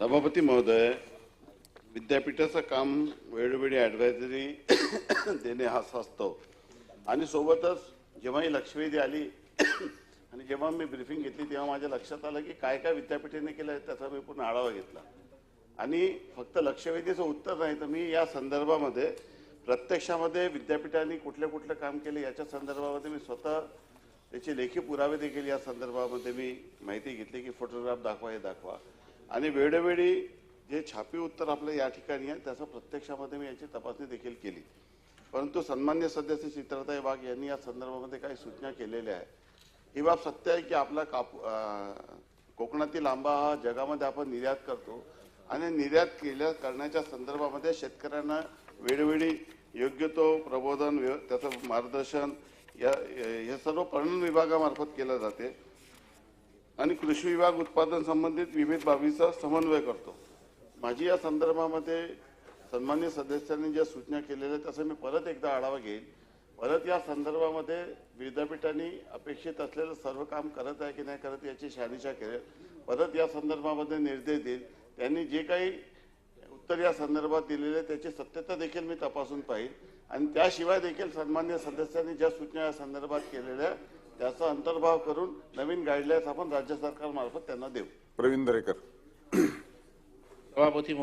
सभापती महोदय विद्यापीठाचं काम वेळोवेळी ॲडवायझरी देणे हा असतो. आणि सोबतच जेव्हा ही लक्षवेधी आली आणि जेव्हा मी ब्रिफिंग घेतली तेव्हा माझ्या लक्षात आलं की काय काय विद्यापीठाने केलं आहे त्याचा मी पूर्ण आढावा घेतला. आणि फक्त लक्षवेधीचं उत्तर नाही तर मी या संदर्भामध्ये प्रत्यक्षामध्ये विद्यापीठाने कुठलं कुठलं काम केलं याच्या संदर्भामध्ये मी स्वतः त्याचे लेखी पुरावे देखील या संदर्भामध्ये मी माहिती घेतली की फोटोग्राफ दाखवा हे दाखवा. आणि वेळोवेळी जे छापी उत्तर आपलं या ठिकाणी आहे त्याचं प्रत्यक्षामध्ये मी याची तपासणी देखील केली. परंतु सन्मान्य सदस्य चित्रताई वाघ यांनी या संदर्भामध्ये काही सूचना केलेल्या आहेत. ही बाब सत्य आहे की आपला कापू कोकणातील आंबा हा जगामध्ये आपण निर्यात करतो आणि निर्यात केल्या करण्याच्या संदर्भामध्ये शेतकऱ्यांना वेळोवेळी योग्य तो प्रबोधन त्याचं मार्गदर्शन या हे सर्व पणन विभागामार्फत केलं जाते. आणि कृषी विभाग उत्पादन संबंधित विविध बाबीचा समन्वय करतो. माझी या संदर्भामध्ये सन्मान्य सदस्यांनी ज्या सूचना केलेल्या आहेत त्याचा मी परत एकदा आढावा घेईन. परत या संदर्भामध्ये विद्यापीठांनी अपेक्षित असलेलं सर्व काम करत आहे की नाही करत याची शहानिशा करेल परत या संदर्भामध्ये निर्देश देईल त्यांनी जे काही उत्तर या संदर्भात दिलेले त्याची सत्यता देखील मी तपासून पाहिल आणि त्याशिवाय देखील सन्मान्य सदस्यांनी ज्या सूचना या संदर्भात केलेल्या त्याचा अंतर्भाव करून नवीन गाईडलाईन्स आपण राज्य सरकारमार्फत त्यांना देऊ. प्रवीण दरेकर. सभापती